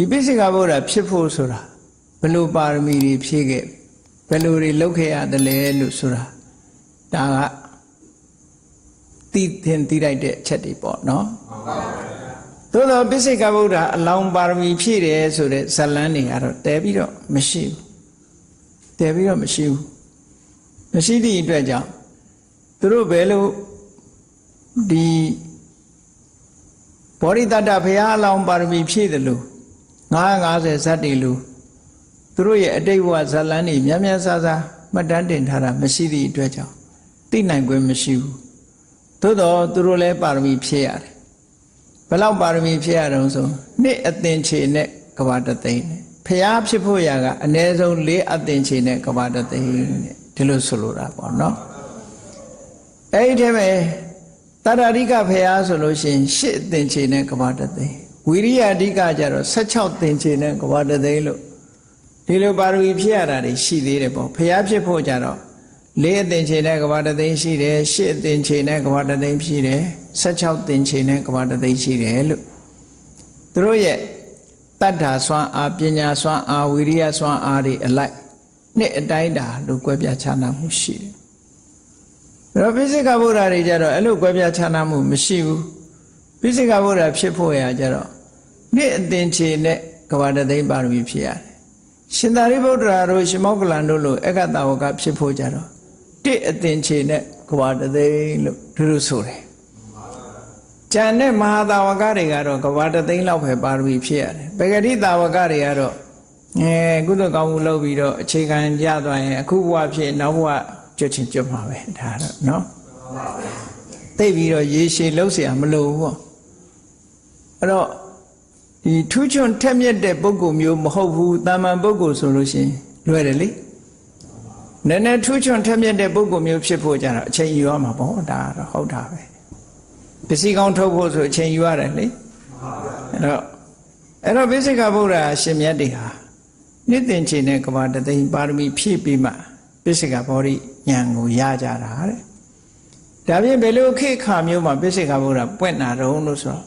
ဒီပိစိကဗုဒ္ဓဖြစ်ဖို့ဆိုတာဘယ်လိုပါရမီတွေဖြည့်ခဲ့ဘယ်လိုတွေလုပ်ခဲ့ရတယ်လဲလို့ဆိုတာဒါကသိသင်သိလိုက်တဲ့အချက်တွေပေါ့နော်သို့တော့ပိစိကဗုဒ္ဓအလောင်းပါရမီဖြည့်တယ်ဆိုတဲ့ဇလန်းတွေကတော့တဲပြီးတော့မရှိဘူးတဲပြီးတော့မရှိဘူးမရှိသည့်အတွက်ကြောင့်သူတို့ဘယ်လိုဒီဘောရိတတ္တဘုရားအလောင်းပါရမီဖြည့်တယ်လို့ 950ဇတ်တွေလို့သူတို့ရဲ့အတိတ်ဘဝဇလန်းတွေများများဆဆမှတ်တမ်းတင်ထားတာမရှိသည့်အတွက်ကြောင့်သိနိုင်ခွင့်မရှိဘူးသို့တော့သူတို့လည်းပါရမီဖြည့်ရတယ်ဘယ်လောက်ပါရမီဖြည့်ရတော့ဆိုနှစ်အသင်ချေနဲ့ကဘာတသိန်းနဲ့ဘုရားဖြစ်ဖို့ရာကအနည်းဆုံး၄အသင်ချေနဲ့ကဘာတသိန်းနဲ့ဒီလိုဆိုလိုတာပေါ့နော်အဲ့ဒီထဲမှာတတ္တရိကဖရာဆိုလို့ရှိရင်၈သင်္ချေနဲ့ကဘာတသိန်း ဝိရိယအဓိကကျတော့16သင်္ချေနဲ့ကဘာတသိန်းလို့ဒီလိုပါရမီဖြည့်ရတာတွေရှိသေးတယ်ပေါ့ဖရာဖြစ်ဖို့ကြတော့၄အသင်္ချေနဲ့ကဘာတသိန်းရှိတယ်၈အသင်္ချေနဲ့ကဘာတသိန်းရှိတယ်16သင်္ချေနဲ့ကဘာတသိန်းရှိတယ်လို့သူတို့ရဲ့တတ္ထာစွမ်းအားပညာစွမ်းအားဝိရိယစွမ်းအားတွေအလိုက်နှစ်အတိုင်းတာလို့ကွဲပြားခြားနာမှုရှိတယ်အဲ့တော့ပိစိကဗုဒ္ဓတွေကြတော့အဲ့လိုကွဲပြားခြားနာမှုမရှိဘူးပိစိကဗုဒ္ဓဖြစ်ဖို့ရာကြတော့ နှစ်အသင်ချေနဲ့ကဘာတသိန်းပါရမီဖြစ်ရတယ်ရှင်သာရိပုတ္တရာတို့ရှင်မောကလန်တို့လိုအက္ကတဝကဖြစ်ဖို့ကြတော့တစ်အသင်ချေနဲ့ကဘာတသိန်းလို့သူတို့ဆိုတယ်ကျန်တဲ့မဟာတာဝကတွေကတော့ကဘာတသိန်းလောက်ပဲပါရမီဖြစ်ရတယ်ပဂတိတာဝကတွေကတော့အဲကုသကောင်းမှုလုပ်ပြီးတော့အခြေခံကြသွားရင်အခုဘဝဖြစ်နောက်ဘဝကြွချင်ကြွမှာပဲဒါတော့နော်သိပြီးတော့ရေရှည်လှုပ်เสียမလို့ဘူးပေါ့အဲ့တော့ ဒီထူးချွန်ထက်မြက်တဲ့ပုဂ္ဂိုလ်မျိုးမဟုတ်ဘူးတာမန်ပုဂ္ဂိုလ်ဆိုလို့ရှိရင်လွယ်တယ်လေနည်းနည်းထူးချွန်ထက်မြက်တဲ့ပုဂ္ဂိုလ်မျိုးဖြစ်ဖို့ကြတော့အချိန်ယူရမှာပေါ့ဒါတော့ဟုတ်တာပဲပစ္စည်းကောင်းထုတ်ဖို့ဆိုအချိန်ယူရတယ်လေအဲ့တော့အဲ့တော့ဘိစိကဗုဒ္ဓရှင်မြတ်တွေဟာနိသင်ချေနဲ့ကဘာတသိန်းပါရမီဖြည့်ပြီးမှဘိစိကဘောဓိဉာဏ်ကိုရကြတာတဲ့ဒါပြင်ဘယ်လိုခေတ်ခါမျိုးမှာဘိစိကဗုဒ္ဓပွင့်လာတော့လို့ဆိုတော့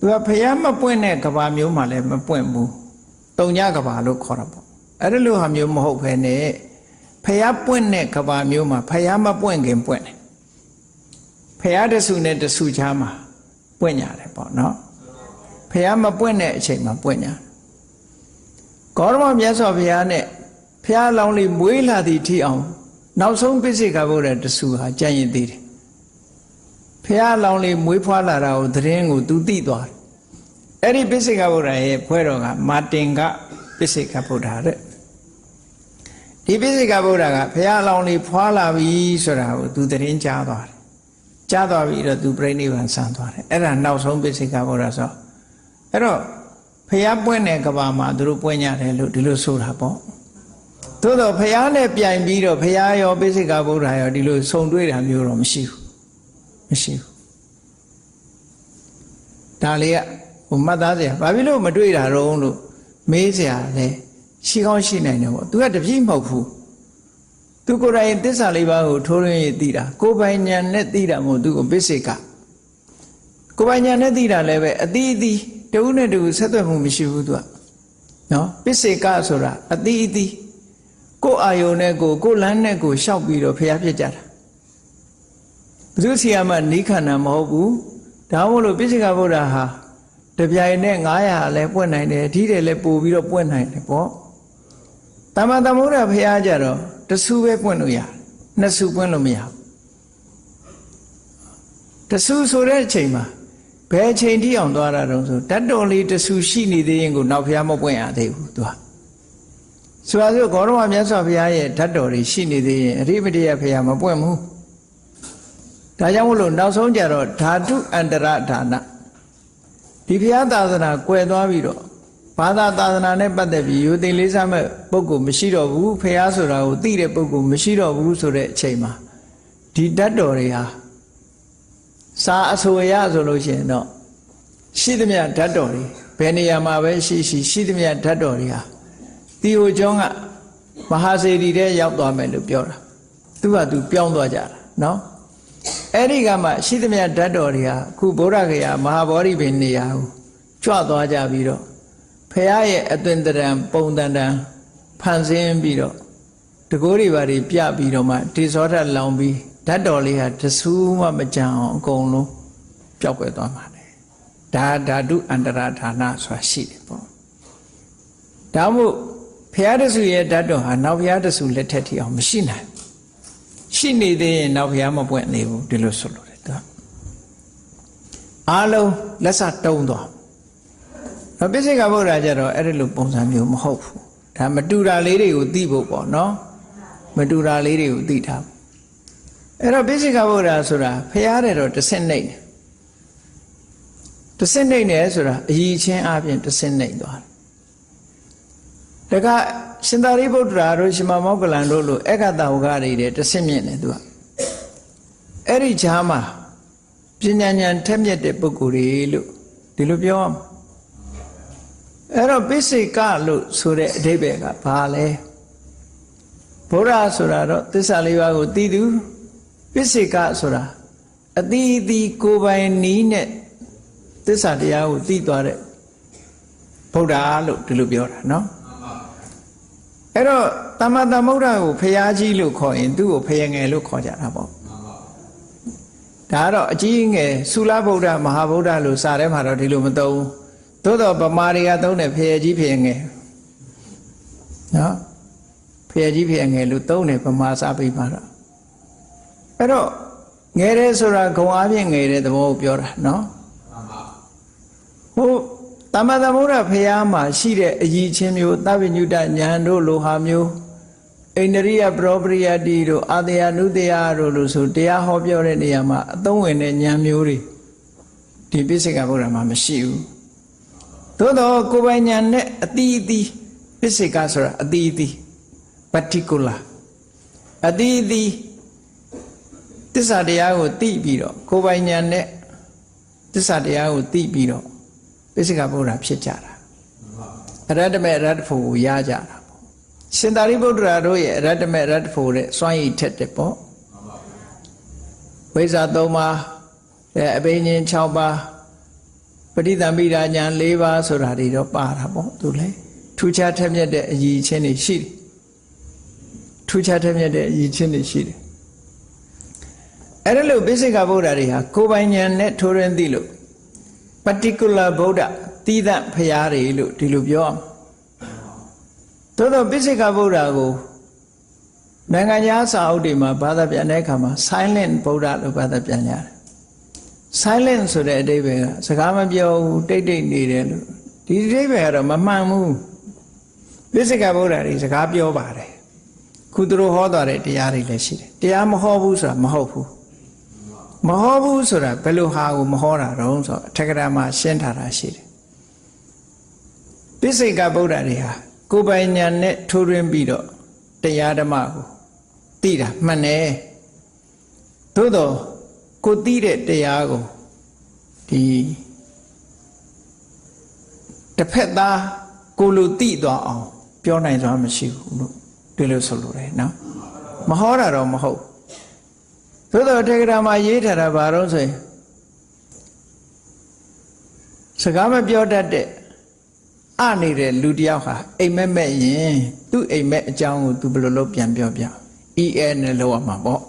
သူကဖျားမပွင့်တဲ့ကဘာမျိုးမှလည်းမပွင့်ဘူးတုံညကဘာလို့ခေါ်တာပေါ့အဲ့ဒါလိုဟာမျိုးမဟုတ်ဘဲနဲ့ဖျားပွင့်တဲ့ကဘာမျိုးမှာဖျားမပွင့်ခင်ပွင့်တယ်ဖျားတဆူနဲ့တဆူချားမှာပွင့်ရတယ်ပေါ့နော်ဖះမပွင့်တဲ့အချိန်မှာပွင့်ညာဂေါရမမြတ်စွာဘုရားနဲ့ဖះလောင်းလေးမွေးလာသည့်ထိအောင်နောက်ဆုံးပိစိကဗုဒ္ဓတဆူဟာကြံ့ရင်သေးတယ် ဖះလောင်းလေးမွေးဖွားလာတာကိုသတင်းကိုသူသိသွားတယ်အဲ့ဒီပိစိကဗုဒ္ဓရဲ့ဖွဲတော်ကမာတင်ကပိစိကဗုဒ္ဓတဲ့ဒီပိစိကဗုဒ္ဓကဖះလောင်းလေးဖွားလာပြီဆိုတာကိုသူသတင်းကြားသွားတယ်ကြားသွားပြီတော့သူပြိဋိဘံဆန်သွားတယ်အဲ့ဒါနောက်ဆုံးပိစိကဗုဒ္ဓဆိုအဲ့တော့ဖះပွင့်တဲ့ကဘာမှာသူတို့ပွင့်ကြတယ်လို့ဒီလိုဆိုတာပေါ့သို့တော့ဖះနဲ့ပြိုင်ပြီးတော့ဖះရောပိစိကဗုဒ္ဓရောဒီလိုဆုံတွေ့တာမျိုးတော့မရှိဘူး မရှိဘူးဒါလေးကဟိုမှတ်သားစရာဘာဖြစ်လို့မတွေ့တာတော့လို့မေးစရာလဲရှိကောင်းရှိနိုင်တယ်ပေါ့သူကတပြည့်မဟုတ်ဘူးသူကိုယ်တိုင်သစ္စာလေးပါးကိုထိုးရင်းရသိတာကိုယ်ပိုင်ဉာဏ်နဲ့သိတာမဟုတ်သူကိုပိစိကကိုယ်ပိုင်ဉာဏ်နဲ့သိတာလည်းပဲအတိအသီးတဦးနဲ့တဦးဆက်သွယ်မှုမရှိဘူးသူကနော်ပိစေကဆိုတာအတိအသီးကိုယ်အာယုံနဲ့ကိုယ်ကိုယ်လမ်းနဲ့ကိုယ်ရှောက်ပြီးတော့ဖျားဖြစ်ကြတာ ဘုသူဆီယမနိခန္ဓာမဟုတ်ဘူးဒါမို့လို့ပိစေကဗုဒ္ဓဟာတပြိုင်နဲ့900လည်းပွင့်နိုင်တယ်အဓိတယ်လည်းပို့ပြီးတော့ပွင့်နိုင်တယ်ပေါ့တမန်တမုဒ္ဒဖျားကြတော့တဆူပဲပွင့်လို့ရတယ်နှစ်ဆူပွင့်လို့မရဘူးတဆူဆိုတဲ့အချိန်မှာဘယ်အချိန်ထိအောင်သွားတာတုံးဆိုတတ်တော်လေးတဆူရှိနေသေးရင်ကိုနောက်ဖျားမပွင့်ရသေးဘူးသူကဆိုပါစို့ဂေါရမမြတ်စွာဘုရားရဲ့ဓာတ်တော်တွေရှိနေသေးရင်အရိပတိယဖျားမပွင့်ဘူး ဒါကြောင့်မို့လို့နောက်ဆုံးကြတော့ဓာတုအန္တရဒါနဒီဘုရားသာသနာကွယ်သွားပြီးတော့ဘာသာသာသနာနဲ့ပတ်သက်ပြီးယူသိလေးစားမဲ့ပုဂ္ဂိုလ်မရှိတော့ဘူးဖះဆိုတာကိုသိတဲ့ပုဂ္ဂိုလ်မရှိတော့ဘူးဆိုတဲ့အချိန်မှာဒီဓာတ်တော်တွေဟာစာအဆိုရဆိုလို့ရှိရင်တော့ရှိသမျှဓာတ်တော်တွေဘယ်နေရာမှာပဲရှိရှိရှိသမျှဓာတ်တော်တွေဟာတီဟိုကျောင်းကမဟာစေတီတဲ့ရောက်သွားမယ်လို့ပြောတာသူကသူပြောင်းသွားကြတာနော် အဲ့ဒီကမှရှိသမျှဓာတ်တော်တွေဟာအခုဗုဒ္ဓဂယာမဟာဗောဓိပင်နေရာကိုကြွသွားကြပြီးတော့ဖះရဲ့အသွင်တရံပုံတန်တန်ဖန်ဆင်းပြီးတော့တကိုးတွေပါတွေပြပြီးတော့မှတေဇောဓာတ်လောင်ပြီးဓာတ်တော်လေးဟာတဆူးမှမကြံအောင်အကုန်လုံးပျောက်ကွယ်သွားမှာလေဒါဓာတုအန္တရာဌာနဆိုတာရှိတယ်ပေါ့ဒါမို့ဖះတဆူရဲ့ဓာတ်တော်ဟာနောက်ဖះတဆူလက်ထက်ထိအောင်မရှိနိုင် ရှိနေသေးရင်နောက်ဖះမပွင့်နေဘူးဒီလိုဆိုလို့တယ်သူကအားလုံးလက်စတုံးသွားတော့ပိစိကဗုဒ္ဓကျတော့အဲ့ဒီလိုပုံစံမျိုးမဟုတ်ဘူးဒါမတူတာလေးတွေကိုသိဖို့ပေါ့နော်မတူတာလေးတွေကိုသိထားဖို့အဲ့တော့ပိစိကဗုဒ္ဓဆိုတာဖះတဲ့တော့တစ်ဆင့်နှိမ့်တယ်တစ်ဆင့်နှိမ့်တယ်ဆိုတာအည်ချင်းအပြင်တစ်ဆင့်နှိမ့်သွားတယ် ဒါကရှင်သာရိပုတ္တရာတို့ရှင်မမောကလန်တို့လိုအက္ခတဝကတွေတဲ့တစ်ဆင့်မြင့်တယ်သူကအဲ့ဒီဈာမှာပညာဉာဏ်ထက်မြက်တဲ့ပုဂ္ဂိုလ်တွေလို့ဒီလိုပြောအောင်အဲ့တော့ပိစိကလို့ဆိုတဲ့အဓိပ္ပာယ်ကဘာလဲဘုရားဆိုတာတော့သစ္စာလေးပါးကိုသိသူပိစိကဆိုတာအတိအသီကိုယ်ပိုင်နီးနဲ့သစ္စာတရားကိုသိသွားတဲ့ဘုရားလို့ဒီလိုပြောတာနော် အဲ့တော့တမ္မာသမုဒ္ဒကိုဖရာကြီးလို့ခေါ်ရင်သူ့ကိုဖယငယ်လို့ခေါ်ကြတာပေါ့ဒါကတော့အကြီးငယ်သုလဗုဒ္ဓမဟာဗုဒ္ဓလို့စာထဲမှာတော့ဒီလိုမသုံးဘူးသို့တော့ဗမာတွေကသုံးတယ်ဖယကြီးဖယငယ်နော်ဖယကြီးဖယငယ်လို့သုံးတယ်ဗမာစာပေမှာတော့အဲ့တော့ငယ်တယ်ဆိုတာဂုံအားဖြင့်ငယ်တဲ့သဘောကိုပြောတာနော်ဟိုတ မ္မသမုဒ္ဒဖရာမှာရှိတဲ့အည်ချင်းမျိုးသဗ္ဗညုတညာတို့လိုဟာမျိုးအိန္ဒရိယပရောပရိယတိတို့အာတယနုတယတို့လို့ဆိုတရားဟောပြောတဲ့နေရာမှာအသုံးဝင်တဲ့ဉာဏ်မျိုးတွေဒီပိစိကဗုဒ္ဓမှာမရှိဘူးသို့တော့ကိုယ်ပိုင်ဉာဏ်နဲ့အတိအသီးပိစိကဆိုတာအတိအသီး particular အတိအသီးတစ္ဆာတရားကိုသိပြီးတော့ကိုယ်ပိုင်ဉာဏ်နဲ့တစ္ဆာတရားကိုသိပြီးတော့ ပိစိကဗုဒ္ဓဖြစ်ကြတာအရတ္တမေအရတ္တဖို့ကိုရကြတာပေါ့ရှင်သာရိပုတ္တရာတို့ရဲ့အရတ္တမေအရတ္တဖို့တဲ့စွမ်းရည်ထက်တယ်ပေါ့ဝိဇ္ဇာ၃ပါးအဲအဘိညာဉ်6ပါးပဋိသမိဒါညာ၄ပါးဆိုတာတွေတော့ပါတာပေါ့သူလေထူးခြားထက်မြက်တဲ့အရည်ချင်းတွေရှိတယ်ထူးခြားထက်မြက်တဲ့အရည်ချင်းတွေရှိတယ်အဲ့ဒါလို့ပိစိကဗုဒ္ဓတွေဟာကိုယ်ပိုင်ဉာဏ်နဲ့ထိုးရင်းသိလို့ particular ဗုဒ္ဓသီးသန့်ဖရာတွေလို့ဒီလိုပြောအောင်သို့တော့ပိစိကဗုဒ္ဓကိုနိုင်ငံခြားစာအုပ်တွေမှာဘာသာပြန်တဲ့အခါမှာ silent ဗုဒ္ဓလို့ဘာသာပြန်ကြတယ် silent ဆိုတဲ့အဓိပ္ပာယ်ကစကားမပြောဘူးတိတ်တိတ်နေတယ်လို့ဒီအဓိပ္ပာယ်ကတော့မမှန်ဘူးပိစိကဗုဒ္ဓတွေစကားပြောပါတယ်ခုသူတို့ဟောသွားတဲ့တရားတွေလည်းရှိတယ်တရားမဟောဘူးဆိုတာမဟုတ်ဘူး မဟောဘူးဆိုတာဘယ်လိုဟာကိုမဟောတာတော့ဆိုတော့အထက်ကရာမှာရှင်းထားတာရှိတယ်ပိစိကဗုဒ္ဓတွေဟာကိုယ်ပိုင်ဉာဏ်နဲ့ထိုးရင်းပြီးတော့တရားဓမ္မကိုသိတာမှန်တယ်သို့တော့ကိုသိတဲ့တရားကိုဒီတစ်ဖက်သားကိုလိုသိသွားအောင် ပြောနိုင်စွာမရှိဘူးလို့ဒီလိုဆိုလိုတယ်နော်မဟောတာတော့မဟုတ် သို့တော့တေဂရာမှာရေးထားတာဘာလို့ဆိုရင်စကားမပြောတတ်တဲ့အနေတဲ့လူတယောက်ဟာအိမ်မက်မက်ရင်သူ့အိမ်မက်အကြောင်းကိုသူဘယ်လိုလုပ်ပြန်ပြောပြ EL နဲ့လောက်ရမှာပေါ့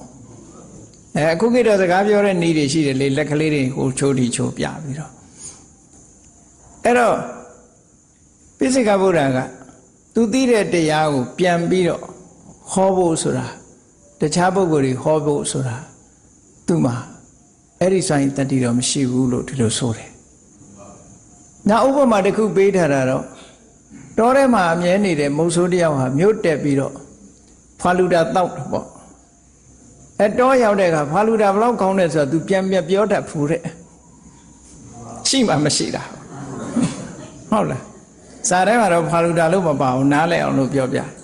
အဲအခုခေတ်တော့စကားပြောတဲ့နည်းတွေရှိတယ်လေလက်ကလေးတွေဟိုချိုးတီချိုးပြပြီးတော့အဲ့တော့ပိစိကဗုဒ္ဓကသူသိတဲ့တရားကိုပြန်ပြီးတော့ဟောဖို့ဆိုတာတခြားပုဂ္ဂိုလ်တွေဟောဖို့ဆိုတာ သူ့မှာအဲ့ဒီဆိုင်တတ္တိတော့မရှိဘူးလို့ဒီလိုဆိုတယ်။နောက်ဥပမာတစ်ခုပေးထားတာတော့တောထဲမှာအမြဲနေတဲ့မုတ်ဆိုးတယောက်ဟာမြို့တက်ပြီးတော့ဖာလူတာတောက်တယ်ပေါ့။အဲတောရောက်တဲ့အခါဖာလူတာဘလောက်ကောင်းတယ်ဆိုတော့ तू ပြန်ပြန်ပြောတတ်ဖူးတဲ့။ရှိမှမရှိတာ။ဟုတ်လား။စာထဲမှာတော့ဖာလူတာလို့မပါဘူးနားလည်အောင်လို့ပြောပြ။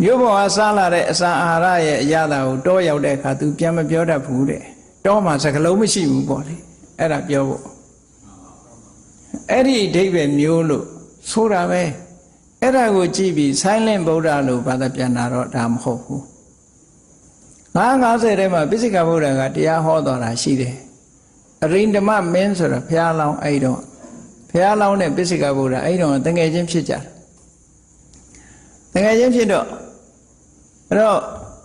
မြို့ပေါ်ကစားလာတဲ့အစာအာဟာရရဲ့အရသာကိုတောရောက်တဲ့အခါ तू ပြန်မပြောတတ်ဘူးတဲ့တောမှာစကလုံးမရှိဘူးပေါ့လေအဲ့ဒါပြောဖို့အဲ့ဒီအဓိပ္ပာယ်မျိုးလို့ဆိုတာပဲအဲ့ဒါကိုကြည့်ပြီး silent ဗုဒ္ဓလို့ဘာသာပြန်တာတော့ဒါမဟုတ်ဘူး950ထဲမှာပိစိကဗုဒ္ဓကတရားဟောတော်တာရှိတယ်အရိန္ဒမမင်းဆိုတာဘုရားလောင်းအဲ့တော့ဘဘုရားလောင်းတဲ့ပိစိကဗုဒ္ဓအဲ့ဒီတော့တငယ်ချင်းဖြစ်ကြတယ်တငယ်ချင်းဖြစ်တော့ အဲ့တော့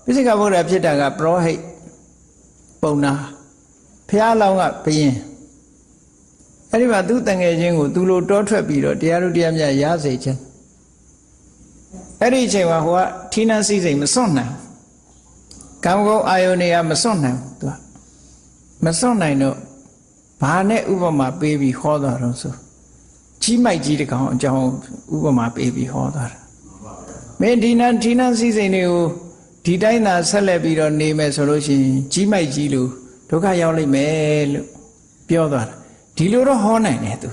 ပိစိကဗုဒ္ဓဖြစ်တာကပရောဟိတ်ပုံနာဘုရားလောင်းကဘယင်အဲ့ဒီမှာသူတငယ်ချင်းကိုသူလိုတောထွက်ပြီးတော့တရားတို့တရားမြတ်ရစေခြင်းအဲ့ဒီအချိန်မှာဟိုကထီးနှန်းစည်းစိမ်မစွန့်နိုင်ကံကောင်းအာယုန်တွေကမစွန့်နိုင်ဘူးသူကမစွန့်နိုင်တော့ဘာနဲ့ဥပမာပေးပြီးဟောတာတော့ဆိုကြီးမိုက်ကြီးတကောင်အကြောင်းဥပမာပေးပြီးဟောတာ မင်းဒီနန်းဒီနန်းစည်းစိမ်တွေကိုဒီတိုင်းသာဆက်လက်ပြီးတော့နေမယ်ဆိုလို့ရှိရင်ကြီးမိုက်ကြီးလို့ဒုက္ခရောက်လိမ့်မယ်လို့ပြောသွားတာဒီလိုတော့ဟောနိုင်တယ်သူ